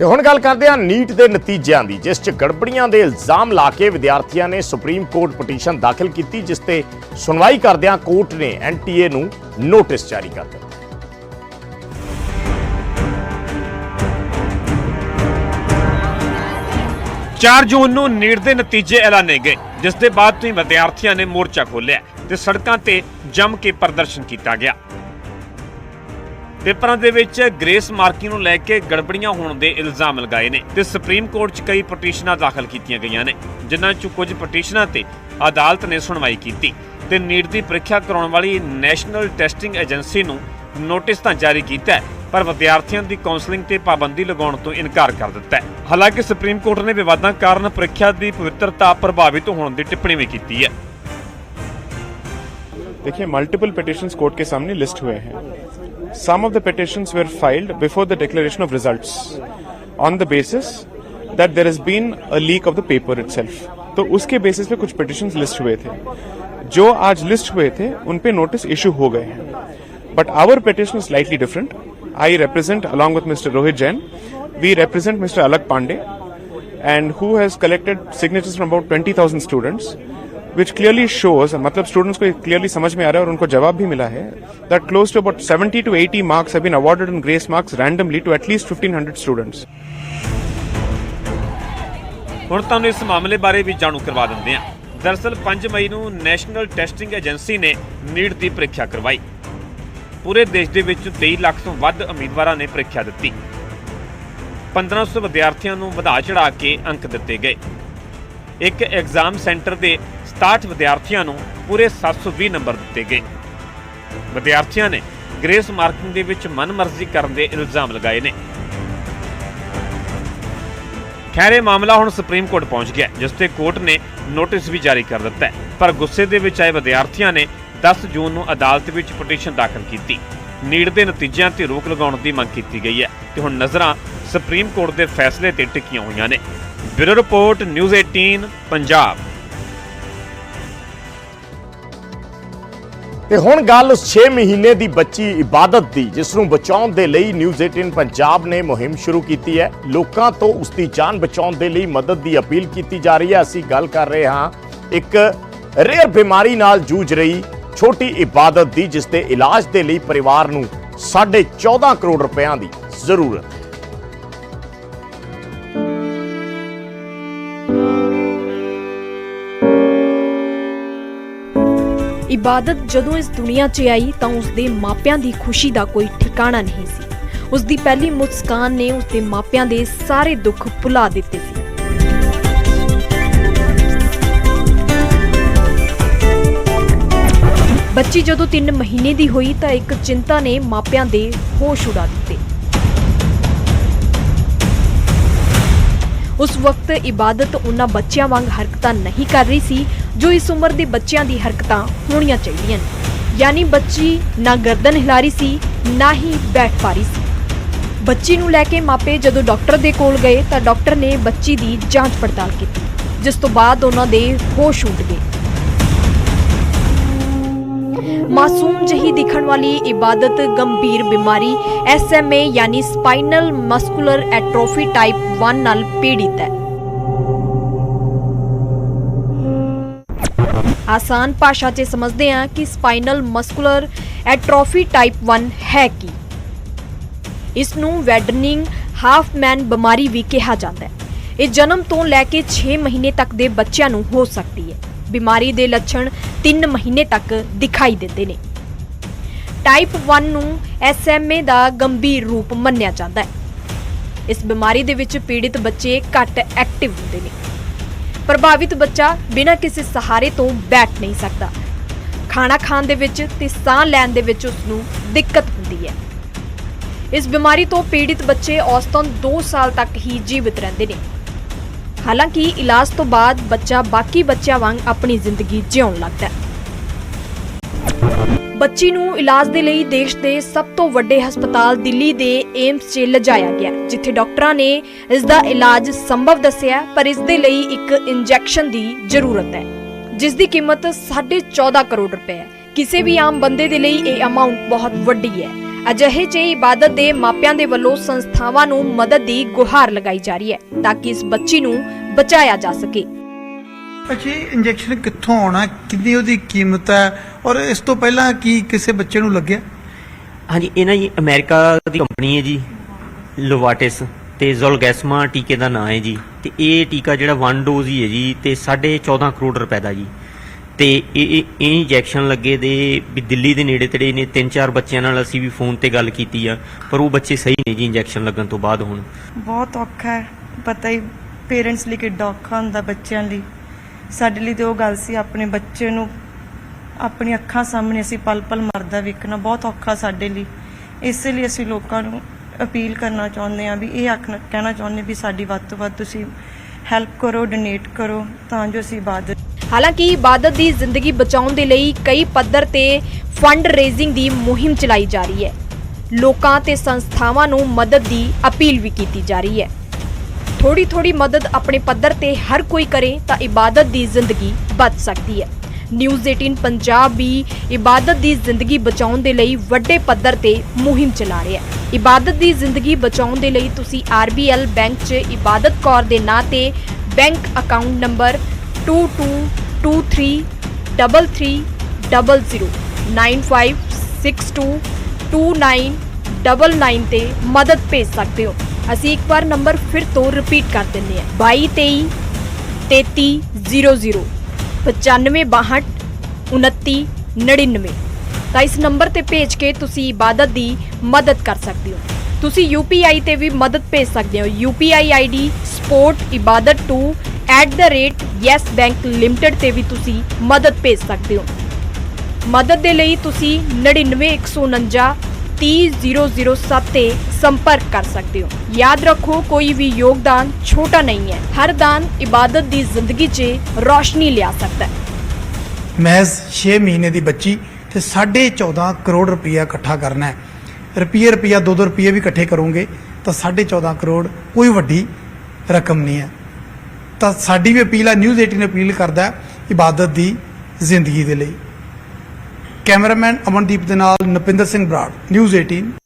ਤੇ ਹੁਣ ਗੱਲ ਕਰਦੇ ਹਾਂ ਨੀਟ ਦੇ ਨਤੀਜਿਆਂ ਦੀ, ਜਿਸ 'ਚ ਗੜਬੜੀਆਂ ਦੇ ਇਲਜ਼ਾਮ ਲਾ ਕੇ ਵਿਦਿਆਰਥੀਆਂ ਨੇ ਸੁਪਰੀਮ ਕੋਰਟ ਪਟੀਸ਼ਨ ਦਾਖਲ ਕੀਤੀ, ਜਿਸ ਤੇ ਸੁਣਵਾਈ ਕਰਦਿਆਂ ਕੋਰਟ ਨੇ ਐਨਟੀਏ ਨੂੰ ਨੋਟਿਸ ਜਾਰੀ ਕਰ ਦਿੱਤਾ। ਚਾਰ ਜੂਨ ਨੂੰ ਨੀਟ ਦੇ ਨਤੀਜੇ ਐਲਾਨੇ ਗਏ, ਜਿਸ ਦੇ ਬਾਅਦ ਤੋਂ ਵਿਦਿਆਰਥੀਆਂ ਨੇ ਮੋਰਚਾ ਖੋਲ੍ਹਿਆ ਤੇ ਸੜਕਾਂ ਤੇ ਜੰਮ ਕੇ ਪ੍ਰਦਰਸ਼ਨ ਕੀਤਾ ਗਿਆ। ਪੇਪਰਾਂ ਦੇ ਵਿੱਚ ਗ੍ਰੇਸ ਮਾਰਕਿੰਗ ਨੂੰ ਲੈ ਕੇ ਗੜਬੜੀਆਂ ਹੋਣ ਦੇ ਇਲਜ਼ਾਮ ਲਗਾਏ ਨੇ ਤੇ ਸੁਪਰੀਮ ਕੋਰਟ 'ਚ ਕਈ ਪਟੀਸ਼ਨਾਂ ਦਾਖਲ ਕੀਤੀਆਂ ਗਈਆਂ ਨੇ ਜਿਨ੍ਹਾਂ 'ਚੋਂ ਕੁਝ ਪਟੀਸ਼ਨਾਂ ਤੇ ਅਦਾਲਤ ਨੇ ਸੁਣਵਾਈ ਕੀਤੀ ਤੇ ਨੀਟ ਦੀ ਪ੍ਰੀਖਿਆ ਕਰਾਉਣ ਵਾਲੀ ਨੈਸ਼ਨਲ ਟੈਸਟਿੰਗ ਏਜੰਸੀ ਨੂੰ ਨੋਟਿਸ ਤਾਂ ਜਾਰੀ ਕੀਤਾ ਹੈ, ਪਰ ਵਿਦਿਆਰਥੀਆਂ ਦੀ ਕਾਉਂਸਲਿੰਗ ਤੇ ਪਾਬੰਦੀ ਲਗਾਉਣ ਤੋਂ ਇਨਕਾਰ ਕਰ ਦਿੱਤਾ ਹੈ ਹਾਲਾਂਕਿ ਸੁਪਰੀਮ ਕੋਰਟ ਨੇ ਵਿਵਾਦਾਂ ਕਾਰਨ ਪ੍ਰੀਖਿਆ ਦੀ ਪਵਿੱਤਰਤਾ ਪ੍ਰਭਾਵਿਤ ਹੋਣ ਦੀ ਟਿੱਪਣੀ ਵੀ ਕੀਤੀ ਹੈ देखिए मल्टीपल पिटिशंस कोर्ट के सामने लिस्ट हुए हैं Some of the petitions were filed before the declaration of results on the basis that there has been a leak of the paper itself तो उसके बेसिस पे कुछ पिटिशंस लिस्ट हुए थे जो आज लिस्ट हुए थे उन पे नोटिस इशू हो गए हैं but our petition is slightly different I represent along with Mr. Rohit Jain we represent Mr. Alak Pandey and who has collected signatures from about 20,000 students which clearly shows मतलब students को clearly समझ में आ रहा है और उनको जवाब भी मिला है that close to about 70 to 80 marks have been awarded in grace marks randomly to at least 1500 students ਹੁਣ ਤੁਹਾਨੂੰ ਇਸ ਮਾਮਲੇ ਬਾਰੇ ਵੀ ਜਾਣੂ ਕਰਵਾ ਦਿੰਦੇ ਹਾਂ ਦਰਅਸਲ 5 ਮਈ ਨੂੰ ਨੈਸ਼ਨਲ ਟੈਸਟਿੰਗ ਏਜੰਸੀ ਨੇ ਨੀਟ ਦੀ ਪ੍ਰੀਖਿਆ ਕਰਵਾਈ ਪੂਰੇ ਦੇਸ਼ ਦੇ ਵਿੱਚ 23 ਲੱਖ ਤੋਂ ਵੱਧ ਉਮੀਦਵਾਰਾਂ ਨੇ ਪ੍ਰੀਖਿਆ ਦਿੱਤੀ 1500 ਵਿਦਿਆਰਥੀਆਂ ਨੂੰ ਵਧਾ ਚੜਾ ਕੇ ਅੰਕ ਦਿੱਤੇ ਗਏ ਇੱਕ ਐਗਜ਼ਾਮ ਸੈਂਟਰ ਦੇ 67 ਵਿਦਿਆਰਥੀਆਂ ਨੂੰ ਪੂਰੇ 720 ਨੰਬਰ ਦਿੱਤੇ ਗਏ। ਵਿਦਿਆਰਥੀਆਂ ਨੇ ਗ੍ਰੇਸ ਮਾਰਕਿੰਗ ਦੇ ਵਿੱਚ ਮਨਮਰਜ਼ੀ ਕਰਨ ਦੇ ਇਲਜ਼ਾਮ ਲਗਾਏ ਨੇ। ਖੈਰ ਮਾਮਲਾ ਹੁਣ ਸੁਪਰੀਮ ਕੋਰਟ ਪਹੁੰਚ ਗਿਆ ਜਿਸ ਤੇ ਕੋਰਟ ਨੇ ਨੋਟਿਸ ਵੀ ਜਾਰੀ ਕਰ ਦਿੱਤਾ ਪਰ ਗੁੱਸੇ ਦੇ ਵਿੱਚ ਆਏ ਵਿਦਿਆਰਥੀਆਂ ਨੇ 10 ਜੂਨ ਨੂੰ ਅਦਾਲਤ ਵਿੱਚ ਪਟੀਸ਼ਨ ਦਾਖਲ ਕੀਤੀ। ਨੀੜ ਦੇ ਨਤੀਜਿਆਂ ਤੇ ਰੋਕ ਲਗਾਉਣ ਦੀ ਮੰਗ ਕੀਤੀ ਗਈ ਹੈ ਤੇ ਹੁਣ ਨਜ਼ਰਾਂ ਸੁਪਰੀਮ ਕੋਰਟ ਦੇ ਫੈਸਲੇ ਤੇ ਟਿਕੀਆਂ ਹੋਈਆਂ ਨੇ। Bureau report, news 18 Punjab. ਤੇ ਹੁਣ ਗੱਲ ਉਸ 6 ਮਹੀਨੇ ਦੀ ਬੱਚੀ ਇਬਾਦਤ ਦੀ, ਜਿਸ ਨੂੰ ਬਚਾਉਣ ਦੇ ਲਈ ਨਿਊਜ਼ 18 ਪੰਜਾਬ ਨੇ ਮੁਹਿੰਮ ਸ਼ੁਰੂ ਕੀਤੀ ਹੈ। ਲੋਕਾਂ ਤੋਂ ਉਸ ਦੀ ਜਾਨ ਬਚਾਉਣ ਦੇ ਲਈ ਮਦਦ ਦੀ ਅਪੀਲ ਕੀਤੀ ਜਾ ਰਹੀ ਹੈ। ਅਸੀਂ ਗੱਲ ਕਰ ਰਹੇ ਹਾਂ ਇੱਕ ਰੇਅਰ ਬਿਮਾਰੀ ਨਾਲ ਜੂਝ ਰਹੀ ਛੋਟੀ ਇਬਾਦਤ ਦੀ, ਜਿਸ ਦੇ ਇਲਾਜ ਦੇ ਲਈ ਪਰਿਵਾਰ ਨੂੰ 14.5 ਕਰੋੜ ਰੁਪਇਆਂ ਦੀ ਜ਼ਰੂਰਤ। ਹੈ ਇਬਾਦਤ ਜਦੋਂ ਇਸ ਦੁਨੀਆ 'ਚ ਆਈ ਤਾਂ ਉਸ ਦੇ ਮਾਪਿਆਂ ਦੀ ਖੁਸ਼ੀ ਦਾ ਕੋਈ ਠਿਕਾਣਾ ਨਹੀਂ ਸੀ। ਉਸ ਦੀ ਪਹਿਲੀ ਮੁਸਕਾਨ ਨੇ ਉਸ ਦੇ ਮਾਪਿਆਂ ਦੇ ਸਾਰੇ ਦੁੱਖ ਭੁਲਾ ਦਿੱਤੇ ਸੀ। ਬੱਚੀ ਜਦੋਂ 3 ਮਹੀਨੇ ਦੀ ਹੋਈ ਤਾਂ ਇੱਕ ਚਿੰਤਾ ਨੇ ਮਾਪਿਆਂ ਦੇ ਹੋਸ਼ ਉਡਾ ਦਿੱਤੇ। ਉਸ ਵਕਤ ਇਬਾਦਤ ਉਹਨਾਂ ਬੱਚਿਆਂ ਵਾਂਗ ਹਰਕਤਾਂ ਨਹੀਂ ਕਰ ਰਹੀ ਸੀ ਜੋ ਇਸ ਉਮਰ ਦੇ ਬੱਚਿਆਂ ਦੀ ਹਰਕਤਾਂ ਹੋਣੀਆਂ ਚਾਹੀਦੀਆਂ ਨੇ। ਯਾਨੀ ਬੱਚੀ ਨਾ ਗਰਦਨ ਹਿਲਾਰੀ ਸੀ, ਨਾ ਹੀ ਬੈਠ ਪਾ ਸੀ। ਬੱਚੀ ਨੂੰ ਲੈ ਕੇ ਮਾਪੇ ਜਦੋਂ ਡਾਕਟਰ ਦੇ ਕੋਲ ਗਏ ਤਾਂ ਡਾਕਟਰ ਨੇ ਬੱਚੀ ਦੀ ਜਾਂਚ ਪੜਤਾਲ ਕੀਤੀ, ਜਿਸ ਤੋਂ ਬਾਅਦ ਉਹਨਾਂ ਦੇ ਹੋਸ਼ ਉੱਡ ਗਏ। ਮਾਸੂਮ ਜਹੀ ਦਿਖਣ ਵਾਲੀ ਇਬਾਦਤ, ਗੰਭੀਰ ਬਿਮਾਰੀ SMA ਯਾਨੀ ਸਪਾਈਨਲ ਮਸਕੂਲਰ ਐਟ੍ਰੋਫੀ ਟਾਈਪ 1 ਨਾਲ ਪੀੜਿਤ ਹੈ। ਆਸਾਨ ਭਾਸ਼ਾ 'ਚ ਸਮਝਦੇ ਹਾਂ ਕਿ ਸਪਾਈਨਲ ਮਸਕੂਲਰ ਐਟ੍ਰੋਫੀ ਟਾਈਪ 1 ਹੈ ਕੀ। ਇਸ ਨੂੰ ਵੈਡਨਿੰਗ ਹਾਫਮੈਨ ਬਿਮਾਰੀ ਵੀ ਕਿਹਾ ਜਾਂਦਾ ਹੈ। ਇਹ ਜਨਮ ਤੋਂ ਲੈ ਕੇ 6 ਮਹੀਨੇ ਤੱਕ ਦੇ ਬੱਚਿਆਂ ਨੂੰ ਹੋ ਸਕਦੀ ਹੈ। ਬਿਮਾਰੀ ਦੇ ਲੱਛਣ 3 ਮਹੀਨੇ ਤੱਕ ਦਿਖਾਈ ਦਿੰਦੇ ਨੇ। ਟਾਈਪ 1 ਨੂੰ SMA ਦਾ ਗੰਭੀਰ ਰੂਪ ਮੰਨਿਆ ਜਾਂਦਾ ਹੈ। ਇਸ ਬਿਮਾਰੀ ਦੇ ਵਿੱਚ ਪੀੜਿਤ ਬੱਚੇ ਘੱਟ ਐਕਟਿਵ ਹੁੰਦੇ ਨੇ। ਪ੍ਰਭਾਵਿਤ ਬੱਚਾ ਬਿਨਾਂ ਕਿਸੇ ਸਹਾਰੇ ਤੋਂ ਬੈਠ ਨਹੀਂ ਸਕਦਾ। ਖਾਣਾ ਖਾਣ ਦੇ ਵਿੱਚ ਤੇ ਸਾਹ ਲੈਣ ਦੇ ਵਿੱਚ ਉਸ ਨੂੰ ਦਿੱਕਤ ਹੁੰਦੀ ਹੈ। ਇਸ ਬਿਮਾਰੀ ਤੋਂ ਪੀੜਿਤ ਬੱਚੇ ਔਸਤਨ 2 ਸਾਲ ਤੱਕ ਹੀ ਜੀਵਤ ਰਹਿੰਦੇ ਨੇ। ਹਾਲਾਂਕਿ ਇਲਾਜ ਤੋਂ ਬਾਅਦ ਬੱਚਾ ਬਾਕੀ ਬੱਚਿਆਂ ਵਾਂਗ ਆਪਣੀ ਜ਼ਿੰਦਗੀ ਜਿਉਣ ਲੱਗਦਾ ਹੈ। ਬੱਚੀ ਨੂੰ ਇਲਾਜ ਦੇ ਲਈ ਦੇਸ਼ ਦੇ ਸਭ ਤੋਂ ਵੱਡੇ ਹਸਪਤਾਲ ਦਿੱਲੀ ਦੇ ਏਮਸ 'ਚ ਲਿਜਾਇਆ ਗਿਆ, ਜਿੱਥੇ ਡਾਕਟਰਾਂ ਨੇ ਇਸ ਦਾ ਇਲਾਜ ਸੰਭਵ ਦੱਸਿਆ, ਪਰ ਇਸ ਦੇ ਲਈ ਇੱਕ ਇੰਜੈਕਸ਼ਨ ਦੀ ਜ਼ਰੂਰਤ ਹੈ ਜਿਸ ਦੀ ਕੀਮਤ 14.5 ਕਰੋੜ ਰੁਪਏ ਹੈ। ਕਿਸੇ ਵੀ ਆਮ ਬੰਦੇ ਦੇ ਲਈ ਇਹ ਅਮਾਉਂਟ ਬਹੁਤ ਵੱਡੀ ਹੈ। ਅਜਿਹੇ 'ਚ ਇਬਾਦਤ ਦੇ ਮਾਪਿਆਂ ਦੇ ਵੱਲੋਂ ਸੰਸਥਾਵਾਂ ਨੂੰ ਮਦਦ ਦੀ ਗੁਹਾਰ ਲਗਾਈ ਜਾ ਰਹੀ ਹੈ, ਤਾਂ ਕਿ ਇਸ ਬੱਚੀ ਨੂੰ ਬਚਾਇਆ ਜਾ ਸਕੇ। ਅੱਛਾ ਇੰਜੈਕਸ਼ਨ ਕਿੱਥੋਂ ਆਉਣਾ? ਕਿੰਨੀ ਉਹਦੀ ਕੀਮਤ ਹੈ? ਔਰ ਇਸ ਤੋਂ ਪਹਿਲਾਂ ਕੀ ਕਿਸੇ ਬੱਚੇ ਨੂੰ ਲੱਗਿਆ? ਹਾਂਜੀ ਇਹ ਨਾ ਜੀ ਅਮਰੀਕਾ ਦੀ ਕੰਪਨੀ ਹੈ ਜੀ ਲੋਵਾਟਿਸ ਤੇ ਜ਼ੋਲਗੈਸਮਾ ਟੀਕੇ ਦਾ ਨਾਮ ਹੈ ਜੀ। ਤੇ ਇਹ ਟੀਕਾ ਜਿਹੜਾ 1 ਡੋਜ਼ ਹੀ ਹੈ ਜੀ ਤੇ 14.5 ਕਰੋੜ ਰੁਪਏ ਦਾ ਜੀ। ਤੇ ਇਹ ਇੰਜੈਕਸ਼ਨ ਲੱਗੇ ਦੇ ਵੀ ਦਿੱਲੀ ਦੇ ਨੇੜੇ ਤੇੜੇ ਨੇ ਤਿੰਨ ਚਾਰ ਬੱਚਿਆਂ ਨਾਲ ਅਸੀਂ ਵੀ ਫੋਨ ਤੇ ਗੱਲ ਕੀਤੀ ਆ ਪਰ ਉਹ ਬੱਚੇ ਸਹੀ ਨੇ ਜੀ ਇੰਜੈਕਸ਼ਨ ਲੱਗਣ ਤੋਂ ਬਾਅਦ ਹੁਣ। ਬਹੁਤ ਔਖਾ ਹੈ। ਪਤਾ ਹੀ ਪੇਰੈਂਟਸ ਲਈ ਕਿੱਡਾ ਔਖਾ ਹੁੰਦਾ ਬੱਚਿਆਂ ਲਈ। ਸਾਡੇ ਲਈ ਤੇ ਉਹ ਗੱਲ ਸੀ, ਆਪਣੇ ਬੱਚੇ ਨੂੰ, ਆਪਣੀ ਅੱਖਾਂ ਸਾਹਮਣੇ ਅਸੀਂ ਪਲ ਪਲ ਮਰਦਾ ਵੇਖਣਾ ਬਹੁਤ ਔਖਾ ਸਾਡੇ ਲਈ। ਇਸੇ ਲਈ ਅਸੀਂ ਲੋਕਾਂ ਨੂੰ ਅਪੀਲ ਕਰਨਾ ਚਾਹੁੰਦੇ ਹਾਂ ਵੀ ਇਹ ਆਖਣਾ ਕਹਿਣਾ ਚਾਹੁੰਦੇ ਵੀ ਸਾਡੀ ਵੱਧ ਤੋਂ ਵੱਧ ਤੁਸੀਂ ਹੈਲਪ ਕਰੋ, ਡੋਨੇਟ ਕਰੋ, ਤਾਂ ਜੋ ਅਸੀਂ ਇਬਾਦਤ ਹਾਲਾਂਕਿ ਇਬਾਦਤ ਦੀ ਜ਼ਿੰਦਗੀ ਬਚਾਉਣ ਦੇ ਲਈ ਕਈ ਪੱਧਰ ਤੇ ਫੰਡ ਰੇਜ਼ਿੰਗ ਦੀ ਮੁਹਿੰਮ ਚਲਾਈ ਜਾ ਰਹੀ ਹੈ। ਲੋਕਾਂ ਤੇ ਸੰਸਥਾਵਾਂ ਨੂੰ ਮਦਦ ਦੀ ਅਪੀਲ ਵੀ ਕੀਤੀ ਜਾ ਰਹੀ ਹੈ। ਥੋੜੀ ਥੋੜੀ ਮਦਦ ਆਪਣੇ ਪੱਧਰ ਤੇ ਹਰ ਕੋਈ ਕਰੇ ਤਾਂ ਇਬਾਦਤ ਦੀ ਜ਼ਿੰਦਗੀ ਬਚ ਸਕਦੀ ਹੈ। ਨਿਊਜ਼ 18 ਪੰਜਾਬ ਵੀ ਇਬਾਦਤ ਦੀ ਜ਼ਿੰਦਗੀ ਬਚਾਉਣ ਦੇ ਲਈ ਵੱਡੇ ਪੱਧਰ ਤੇ ਮੁਹਿੰਮ ਚਲਾ ਰਿਹਾ ਹੈ। ਇਬਾਦਤ ਦੀ ਜ਼ਿੰਦਗੀ ਬਚਾਉਣ ਦੇ ਲਈ ਤੁਸੀਂ RBL ਬੈਂਕ 'ਚ ਇਬਾਦਤ ਕੌਰ ਦੇ ਨਾਂ ਤੇ ਬੈਂਕ ਅਕਾਊਂਟ ਨੰਬਰ 22330095622999 ਤੇ ਮਦਦ ਭੇਜ ਸਕਦੇ ਹੋ। ਅਸੀਂ ਇੱਕ ਵਾਰ ਨੰਬਰ ਫਿਰ ਤੋਂ ਰਿਪੀਟ ਕਰ ਦਿੰਦੇ ਹਾਂ। 2223 3300 9562 2999 ਤਾਂ ਇਸ ਨੰਬਰ ਤੇ ਭੇਜ ਕੇ ਤੁਸੀਂ ਇਬਾਦਤ ਦੀ ਮਦਦ ਕਰ ਸਕਦੇ ਹੋ। ਤੁਸੀਂ UPI ਤੇ ਵੀ ਮਦਦ ਭੇਜ ਸਕਦੇ ਹੋ। UPI ID sport ibadat2 yes bank limited ਤੇ ਵੀ ਤੁਸੀਂ ਮਦਦ ਭੇਜ ਸਕਦੇ ਹੋ। ਮਦਦ ਦੇ ਲਈ ਤੁਸੀਂ 99149 30007 ਤੇ ਸੰਪਰਕ ਕਰ ਸਕਦੇ ਹੋ। ਯਾਦ ਰੱਖੋ, ਕੋਈ ਵੀ ਯੋਗਦਾਨ ਛੋਟਾ ਨਹੀਂ ਹੈ। ਹਰ ਦਾਨ ਇਬਾਦਤ ਦੀ ਜ਼ਿੰਦਗੀ 'ਚ ਰੌਸ਼ਨੀ ਲਿਆ ਸਕਦਾ ਹੈ। ਮਹਿਜ਼ 6 ਮਹੀਨੇ ਦੀ ਬੱਚੀ ਤੇ 14.5 ਕਰੋੜ ਰੁਪਈਆ ਇਕੱਠਾ ਕਰਨਾ ਹੈ। ਰੁਪਈਏ, ਰੁਪਈਆ 2-2 ਰੁਪਈਏ ਵੀ ਇਕੱਠੇ ਕਰੋਗੇ, ਤਾਂ 14.5 ਕਰੋੜ ਕੋਈ ਵੱਡੀ ਰਕਮ ਨਹੀਂ ਹੈ। ਤਾਂ ਸਾਡੀ ਵੀ ਅਪੀਲ ਹੈ, ਨਿਊਜ਼ 18 ਅਪੀਲ ਕਰਦਾ ਇਬਾਦਤ ਦੀ ਜ਼ਿੰਦਗੀ ਦੇ ਲਈ। ਕੈਮਰਾਮੈਨ ਅਮਨਦੀਪ ਦੇ ਨਾਲ ਨਪਿੰਦਰ ਸਿੰਘ ਬਰਾੜ ਨਿਊਜ਼ 18